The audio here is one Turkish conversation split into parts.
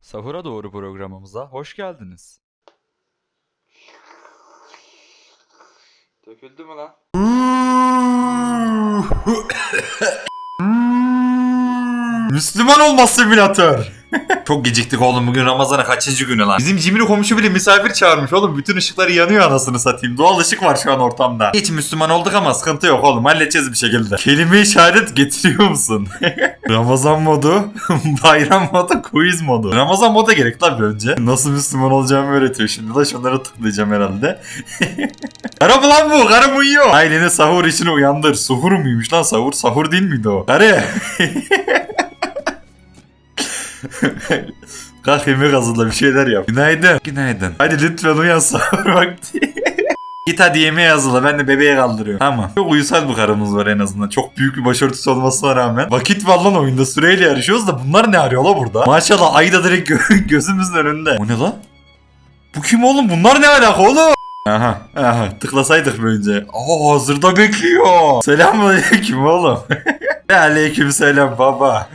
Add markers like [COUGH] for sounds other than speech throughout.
Sahura Doğru programımıza hoş geldiniz. Döküldü mü lan? Müslüman olma simülatör. Çok geciktik oğlum bugün Ramazan'a kaçıncı günü lan? Bizim cimri komşu bile misafir çağırmış oğlum. Bütün ışıkları yanıyor anasını satayım. Doğal ışık var şu an ortamda. Hiç Müslüman olduk ama sıkıntı yok oğlum. Halledeceğiz bir şekilde. Kelime-i şehadet getiriyor musun? [LAUGHS] Ramazan modu, [LAUGHS] bayram modu, quiz modu. Ramazan moda gerek tabii önce. Nasıl Müslüman olacağımı öğretiyor şimdi de şunları tıklayacağım herhalde. [LAUGHS] Karı mı lan bu? Karım uyuyor. Aileni sahur için uyandır. Suhur muymuş lan sahur? Sahur değil miydi o? Karı. [LAUGHS] Kalk yemek hazırla bir şeyler yap. Günaydın. Günaydın. Hadi lütfen uyan [LAUGHS] sahur vakti. Git hadi yemeğe hazırla ben de bebeğe kaldırıyorum. Tamam. Çok uysal bir karımız var en azından. Çok büyük bir başörtüsü olmasına rağmen. Vakit var lan oyunda süreyle yarışıyoruz da bunlar ne arıyor la burada? Maşallah ay da direkt gö- [LAUGHS] gözümüzün önünde. O ne lan? Bu kim oğlum? Bunlar ne alaka oğlum? Aha, aha. Tıklasaydık mı önce? Aa hazırda bekliyor. Selamünaleyküm oğlum. Aleyküm selam baba.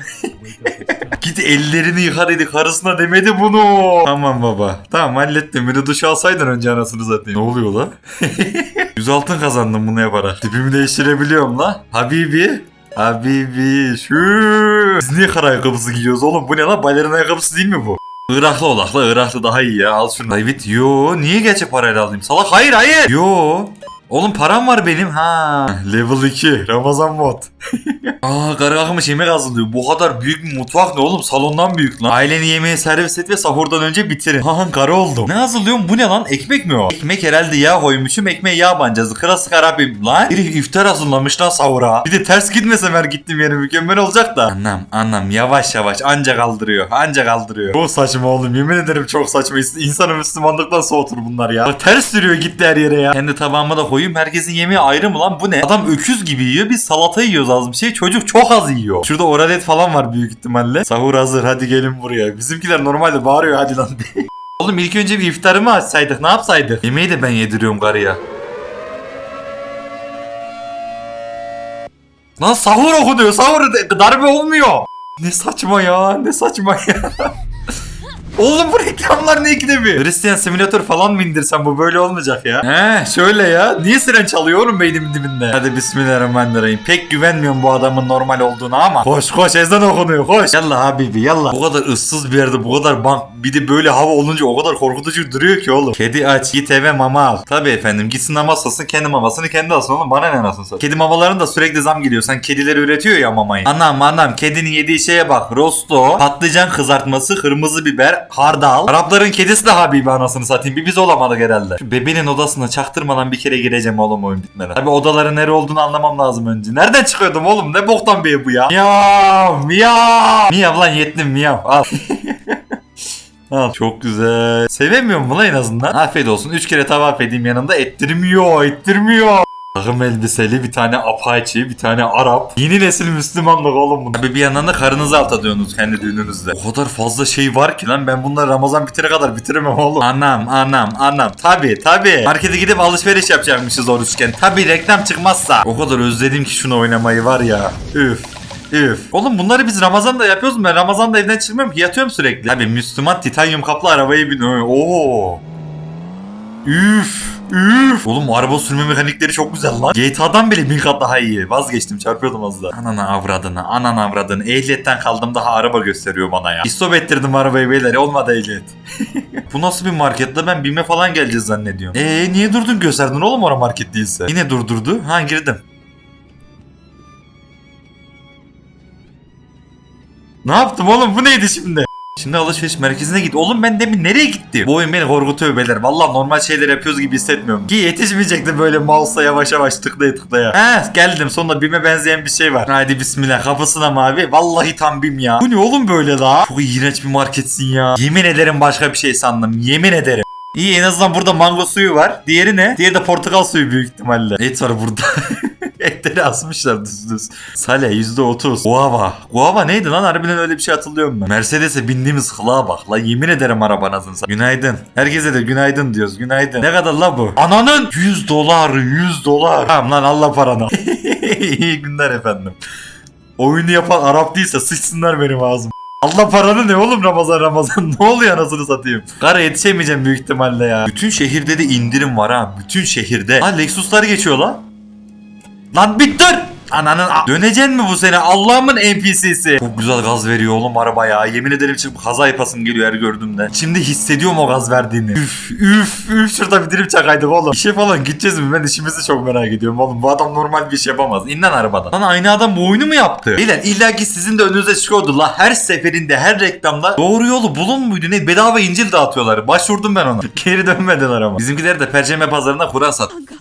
[LAUGHS] Git ellerini yıka dedi karısına demedi bunu. Tamam baba. Tamam hallettim. Beni duş alsaydın önce anasını zaten. Ne oluyor la? 100 [LAUGHS] altın kazandım bunu yaparak. Tipimi değiştirebiliyorum la. Habibi. Habibi şu. Biz niye kara ayakkabısı giyiyoruz oğlum? Bu ne la? Balerin ayakkabısı değil mi bu? Iraklı olak la Iraklı daha iyi ya al şunu. David yo niye gerçek parayla alayım salak hayır hayır. Yo. Oğlum param var benim ha. Level 2 Ramazan mod. [LAUGHS] Aa karı akmış yemek hazırlıyor. Bu kadar büyük bir mutfak ne oğlum? Salondan büyük lan. Aileni yemeğe servis et ve sahurdan önce bitirin. Ha karı oldum. Ne hazırlıyorum? Bu ne lan? Ekmek mi o? Ekmek herhalde yağ koymuşum. Ekmeğe yağ bancası. Kırası karabim lan. Biri iftar hazırlamış lan sahura. Bir de ters gitmesem her gittiğim yere mükemmel olacak da. Anlam anlam yavaş yavaş anca kaldırıyor. Anca kaldırıyor. Çok saçma oğlum. Yemin ederim çok saçma. İnsanı Müslümanlıktan soğutur bunlar ya. Bak ters sürüyor gitti her yere ya. Kendi tabağıma da koyayım. Herkesin yemeği ayrı mı lan? Bu ne? Adam öküz gibi yiyor. Biz salata yiyoruz az bir şey. Çocuk çok az yiyor. Şurada oralet falan var büyük ihtimalle. Sahur hazır. Hadi gelin buraya. Bizimkiler normalde bağırıyor hadi lan diye. [LAUGHS] Oğlum ilk önce bir iftarı mı açsaydık? Ne yapsaydık? Yemeği de ben yediriyorum karıya. Lan sahur okunuyor. Sahur darbe olmuyor. Ne saçma ya. Ne saçma ya. [LAUGHS] Oğlum bu reklamlar ne ikide bir? Hristiyan simülatör falan mı indirsem bu böyle olmayacak ya. He şöyle ya. Niye siren çalıyor oğlum beynimin dibinde? Hadi bismillahirrahmanirrahim. Pek güvenmiyorum bu adamın normal olduğuna ama. Koş koş ezan okunuyor koş. Yallah habibi yallah. Bu kadar ıssız bir yerde bu kadar bank bir de böyle hava olunca o kadar korkutucu duruyor ki oğlum. Kedi aç git eve mama al. Tabi efendim gitsin namaz alsın kendi mamasını kendi alsın oğlum bana ne nasıl. Kedi mamaların da sürekli zam geliyor. Sen kedileri üretiyor ya mamayı. Anam anam kedinin yediği şeye bak. Rosto, patlıcan kızartması, kırmızı biber, hardal. Arapların kedisi de habibi anasını satayım. Bir biz olamadık herhalde. Şu bebeğin odasına çaktırmadan bir kere gireceğim oğlum oyun bitmeden. Tabi odaların nere olduğunu anlamam lazım önce. Nereden çıkıyordum oğlum? Ne boktan bir bu ya? Miyav miyav. Miyav lan yettim miyav. Al. [LAUGHS] Al. Çok güzel. Sevemiyor mu lan en azından? Afiyet olsun. Üç kere tavaf edeyim yanında. Ettirmiyor, ettirmiyor. Takım elbiseli bir tane Apache, bir tane Arap. Yeni nesil Müslümanlık oğlum bunlar. Tabii bir yandan da karınızı alt atıyorsunuz kendi düğününüzde. O kadar fazla şey var ki lan ben bunları Ramazan bitene kadar bitiremem oğlum. Anam, anam, anam. Tabi, tabi. Markete gidip alışveriş yapacakmışız oruçken. Tabi reklam çıkmazsa. O kadar özledim ki şunu oynamayı var ya. Üf. Üf. Oğlum bunları biz Ramazan'da yapıyoruz mu? Ben Ramazan'da evden çıkmıyorum ki yatıyorum sürekli. Abi Müslüman titanyum kaplı arabayı bin... Oo. Üf. Üf. Oğlum araba sürme mekanikleri çok güzel lan. GTA'dan bile bin kat daha iyi. Vazgeçtim çarpıyordum az daha. Anana avradını, anana avradını. Ehliyetten kaldım daha araba gösteriyor bana ya. İstop ettirdim arabayı beyler. Olmadı ehliyet. [LAUGHS] Bu nasıl bir market la ben BİM'e falan geleceğiz zannediyorum. Eee niye durdun gösterdin oğlum ora market değilse. Yine durdurdu. Ha girdim. Ne yaptım oğlum bu neydi şimdi? Şimdi alışveriş merkezine git. Oğlum ben demin nereye gittim? Bu oyun beni korkutuyor beyler. Valla normal şeyler yapıyoruz gibi hissetmiyorum. Ki yetişmeyecektim böyle mouse'la yavaş yavaş tıklaya tıklaya. He geldim sonunda BİM'e benzeyen bir şey var. Haydi bismillah kapısına mavi. Vallahi tam BİM ya. Bu ne oğlum böyle la? Çok iğrenç bir marketsin ya. Yemin ederim başka bir şey sandım. Yemin ederim. İyi en azından burada mango suyu var. Diğeri ne? Diğeri de portakal suyu büyük ihtimalle. Et var burada. [LAUGHS] Etleri asmışlar düz düz. Sale %30. Guava. Guava neydi lan? Harbiden öyle bir şey hatırlıyorum ben. Mercedes'e bindiğimiz kılığa bak. La yemin ederim arabanızın. Günaydın. Herkese de günaydın diyoruz. Günaydın. Ne kadar la bu? Ananın 100 dolar. 100 dolar. Tamam lan Allah paranı. [LAUGHS] İyi günler efendim. Oyunu yapan Arap değilse sıçsınlar benim ağzım. Allah paranı ne oğlum Ramazan Ramazan [LAUGHS] ne oluyor anasını satayım. Kara yetişemeyeceğim büyük ihtimalle ya. Bütün şehirde de indirim var ha. Bütün şehirde. Ha Lexus'lar geçiyor lan. Lan bittir. Ananın a- Döneceksin mi bu sene Allah'ımın NPC'si. Çok güzel gaz veriyor oğlum araba ya. Yemin ederim çıkıp kaza yapasım geliyor her gördüğümde. Şimdi hissediyorum o gaz verdiğini. Üf üf üf şurada bir dilim çakaydık oğlum. İşe falan gideceğiz mi? Ben işimizi çok merak ediyorum oğlum. Bu adam normal bir iş yapamaz. İn lan arabadan. Lan aynı adam bu oyunu mu yaptı? Beyler illa ki sizin de önünüze çıkıyordu la. Her seferinde her reklamda doğru yolu bulun muydu ne? Bedava incil dağıtıyorlar. Başvurdum ben ona. [LAUGHS] Geri dönmediler ama. Bizimkiler de Perşembe pazarına Kur'an sat. Kanka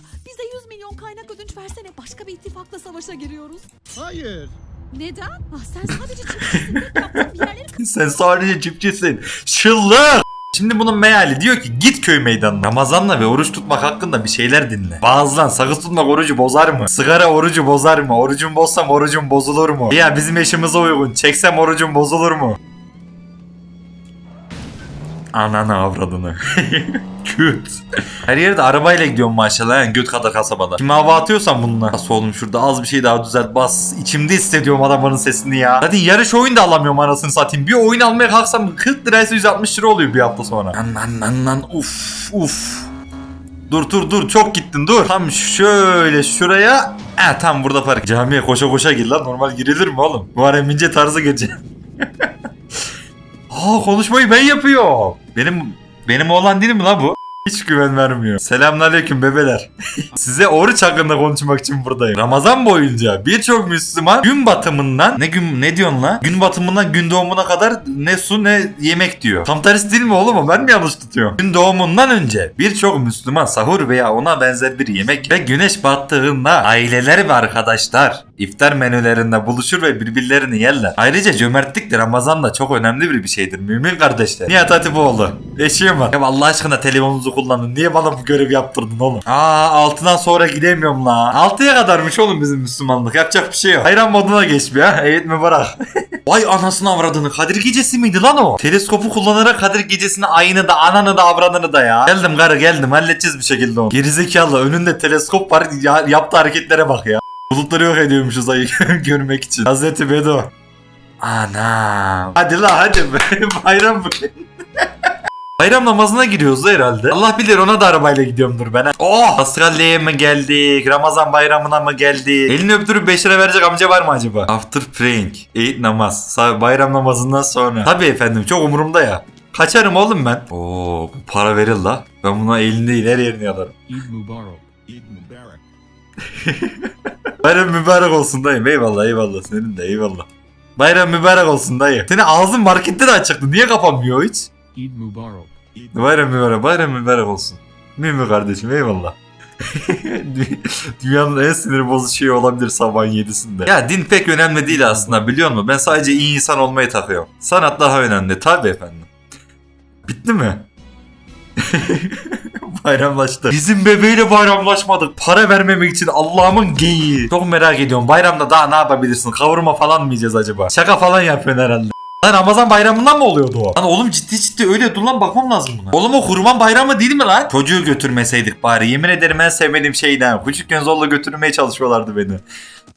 savaşa giriyoruz. Hayır. Neden? Ah sen sadece çiftçisin bir yerleri Sen sadece çiftçisin. Şıllık. Şimdi bunun meali diyor ki git köy meydanına. Ramazanla ve oruç tutmak hakkında bir şeyler dinle. Bazılan sakız tutmak orucu bozar mı? Sigara orucu bozar mı? Orucum bozsam orucum bozulur mu? Ya bizim eşimize uygun. Çeksem orucum bozulur mu? Ananı avradını. [LAUGHS] Küt. Her yerde arabayla gidiyorum maşallah yani göt kadar kasabada. Kime hava atıyorsan bununla. Nasıl oğlum şurada az bir şey daha düzelt bas. İçimde hissediyorum adamın sesini ya. Zaten yarış oyun da alamıyorum anasını satayım. Bir oyun almaya kalksam 40 liraysa 160 lira oluyor bir hafta sonra. Lan lan lan lan uf uf. Dur dur dur çok gittin dur. Tam şöyle şuraya. Ha tam burada park. Camiye koşa koşa gir lan normal girilir mi oğlum? Muharrem İnce tarzı gece. [LAUGHS] Aa konuşmayı ben yapıyorum. Benim benim oğlan değil mi la bu? Hiç güven vermiyor. Selamünaleyküm bebeler. [LAUGHS] Size oruç hakkında konuşmak için buradayım. Ramazan boyunca birçok Müslüman gün batımından ne gün ne diyorsun la? Gün batımından gün doğumuna kadar ne su ne yemek diyor. Tam tersi değil mi oğlum? Ben mi yanlış tutuyorum? Gün doğumundan önce birçok Müslüman sahur veya ona benzer bir yemek ve güneş battığında aileler ve arkadaşlar iftar menülerinde buluşur ve birbirlerini yerler. Ayrıca cömertlik de Ramazan'da çok önemli bir bir şeydir mümin kardeşler. Nihat Hatipoğlu. Eşeğim var. Ya Allah aşkına telefonunuzu kullanın. Niye bana bu görevi yaptırdın oğlum? Aa altından sonra gidemiyorum la. Altıya kadarmış oğlum bizim Müslümanlık. Yapacak bir şey yok. Hayran moduna geçmiyor. Evet mi bırak. [LAUGHS] Vay anasını avradını. Kadir gecesi miydi lan o? Teleskopu kullanarak Kadir gecesini ayını da ananı da avradını da ya. Geldim karı geldim. Halledeceğiz bir şekilde onu. Gerizekalı önünde teleskop var. Ya, yaptığı hareketlere bak ya. Bulutları yok ediyormuşuz ayı [LAUGHS] görmek için. Hazreti Bedo. Anam. Hadi la hadi be. [LAUGHS] Bayram bugün. [LAUGHS] Bayram namazına gidiyoruz da herhalde. Allah bilir ona da arabayla gidiyorumdur ben. Oh! Paskalye'ye mi geldik? Ramazan bayramına mı geldik? Elini öptürüp 5 lira verecek amca var mı acaba? After praying. Eid namaz. Bayram namazından sonra. Tabii efendim çok umurumda ya. Kaçarım oğlum ben. Oo bu para verir la. Ben buna elini değil her yerini alırım. Eid Mubarak. Eid Mubarak. [LAUGHS] Bayram mübarek olsun dayım. Eyvallah eyvallah. Senin de eyvallah. Bayram mübarek olsun dayı. Senin ağzın markette de açıktı. Niye kapanmıyor hiç? Eid Mubarak. Eid Bayram mübarek. Bayram mübarek olsun. Mümin kardeşim eyvallah. Dü- [LAUGHS] Dünyanın en sinir bozucu şeyi olabilir sabahın yedisinde. Ya din pek önemli değil aslında biliyor musun? Ben sadece iyi insan olmayı takıyorum. Sanat daha önemli. Tabii efendim. Bitti mi? [LAUGHS] [LAUGHS] Bayramlaştı. Bizim bebeğiyle bayramlaşmadık. Para vermemek için Allah'ımın geyiği. Çok merak ediyorum. Bayramda daha ne yapabilirsin? Kavurma falan mı yiyeceğiz acaba? Şaka falan yapıyorsun herhalde. Lan Ramazan bayramından mı oluyordu o? Lan oğlum ciddi ciddi öyle dur lan bakmam lazım buna. Oğlum o kurban bayramı değil mi lan? Çocuğu götürmeseydik bari. Yemin ederim en sevmediğim şeyden. Küçükken zorla götürmeye çalışıyorlardı beni.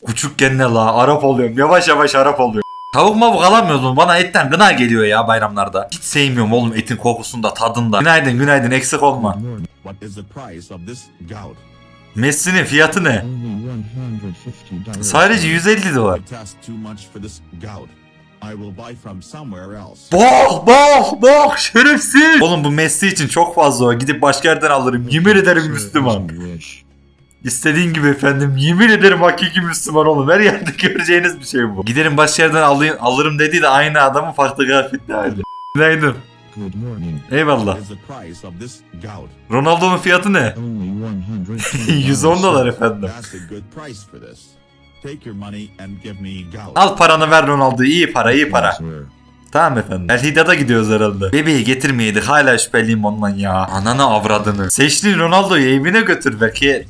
Küçükken ne la? Arap oluyorum. Yavaş yavaş Arap oluyorum. Tavuk mavuk alamıyoruz mu? Bana etten gına geliyor ya bayramlarda. Hiç sevmiyorum oğlum etin kokusunda, tadında. Günaydın günaydın eksik olma. Messi'nin fiyatı ne? Only $150. Sadece 150 dolar. Bak bak bak şerefsiz. Oğlum bu Messi için çok fazla o. Gidip başka yerden alırım. Yemin ederim Müslüman. İstediğin gibi efendim. Yemin ederim hakiki Müslüman oğlum. Her yerde [LAUGHS] göreceğiniz bir şey bu. Giderim başka yerden alayım, alırım dediği de aynı adamın farklı kıyafetli hali. [LAUGHS] Günaydın. Good morning. Eyvallah. Ronaldo'nun fiyatı ne? Only $110. 110 [LAUGHS] dolar efendim. Al paranı ver Ronaldo. İyi para iyi para. Tamam efendim. El Hidad'a gidiyoruz herhalde. Bebeği getirmeyeydik. Hala şüpheliyim ondan ya. Ananı avradını. Seçtiğin Ronaldo'yu evine götür belki.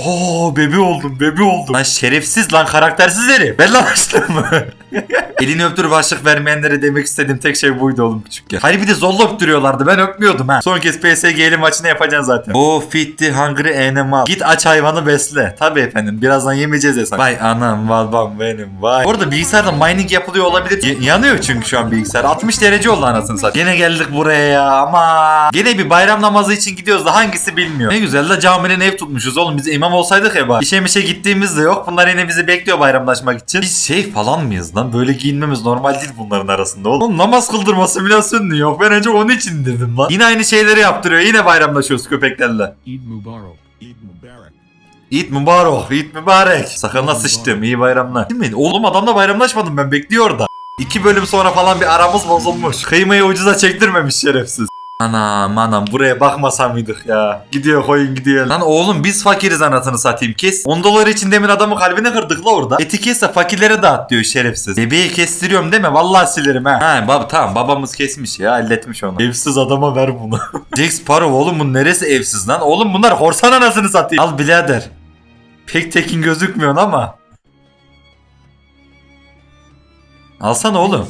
Oo bebe oldum bebe oldum. Lan şerefsiz lan karaktersiz herif. Ben lan açtım mı? [LAUGHS] Elini öptür başlık vermeyenlere demek istediğim tek şey buydu oğlum küçükken. Hayır bir de zorla öptürüyorlardı ben öpmüyordum ha. Son kez PSG'li maçını yapacaksın zaten. O fitti hungry animal. Git aç hayvanı besle. Tabi efendim birazdan yemeyeceğiz hesap. Vay anam babam benim vay. Orada bilgisayarda mining yapılıyor olabilir. Y- yanıyor çünkü şu an bilgisayar. 60 derece oldu anasını satayım. Gene geldik buraya ya ama. Gene bir bayram namazı için gidiyoruz da hangisi bilmiyor. Ne güzel de caminin ev tutmuşuz oğlum. Biz imam olsaydık ya bak. İşe mişe gittiğimiz de yok. Bunlar yine bizi bekliyor bayramlaşmak için. Biz şey falan mıyız lan? Böyle giyinmemiz normal değil bunların arasında oğlum. Oğlum namaz kıldırma simülasyonu yok. Ben önce onun için indirdim lan. Yine aynı şeyleri yaptırıyor. Yine bayramlaşıyoruz köpeklerle. Eid Mubarak. Eid Mubarak. Eid mübarek, Eid mübarek. Sakalına sıçtım, iyi bayramlar. Değil mi? Oğlum adamla bayramlaşmadım ben, bekliyor orada. İki bölüm sonra falan bir aramız bozulmuş. Kıymayı ucuza çektirmemiş şerefsiz. Anam anam buraya bakmasa mıydık ya? Gidiyor koyun gidiyor. Lan oğlum biz fakiriz anasını satayım kes. 10 dolar için demin adamın kalbini kırdık la orada. Eti kes de fakirlere dağıt diyor şerefsiz. Bebeği kestiriyorum deme vallahi silerim ha. Ha bab tamam babamız kesmiş ya halletmiş onu. Evsiz adama ver bunu. [LAUGHS] Jack Sparrow oğlum bunun neresi evsiz lan? Oğlum bunlar korsan anasını satayım. Al birader. Pek tekin gözükmüyorsun ama. Alsana oğlum.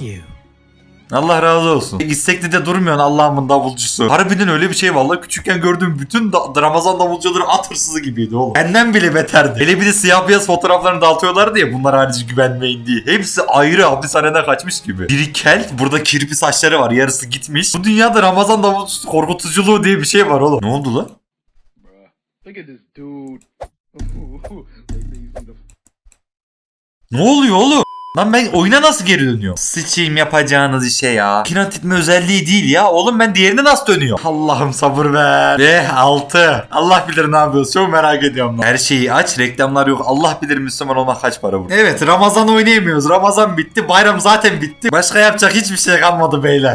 Allah razı olsun. İstekli de durmuyorsun Allah'ımın davulcusu. Harbiden öyle bir şey vallahi küçükken gördüğüm bütün da- Ramazan davulcuları at hırsızı gibiydi oğlum. Benden bile beterdi. Hele bir de siyah beyaz fotoğraflarını dağıtıyorlardı ya bunlar harici güvenmeyin diye. Hepsi ayrı hapishaneden kaçmış gibi. Biri kel, burada kirpi saçları var yarısı gitmiş. Bu dünyada Ramazan davulcusu korkutuculuğu diye bir şey var oğlum. Ne oldu lan? [LAUGHS] Look at this dude. Ne oluyor oğlum? Lan ben oyuna nasıl geri dönüyor? Sıçayım yapacağınız işe ya. Kiran titme özelliği değil ya. Oğlum ben diğerine nasıl dönüyor? Allah'ım sabır ver. Ve 6. Allah bilir ne yapıyoruz. Çok merak ediyorum lan. Her şeyi aç. Reklamlar yok. Allah bilir Müslüman olmak kaç para bu. Evet Ramazan oynayamıyoruz. Ramazan bitti. Bayram zaten bitti. Başka yapacak hiçbir şey kalmadı beyler.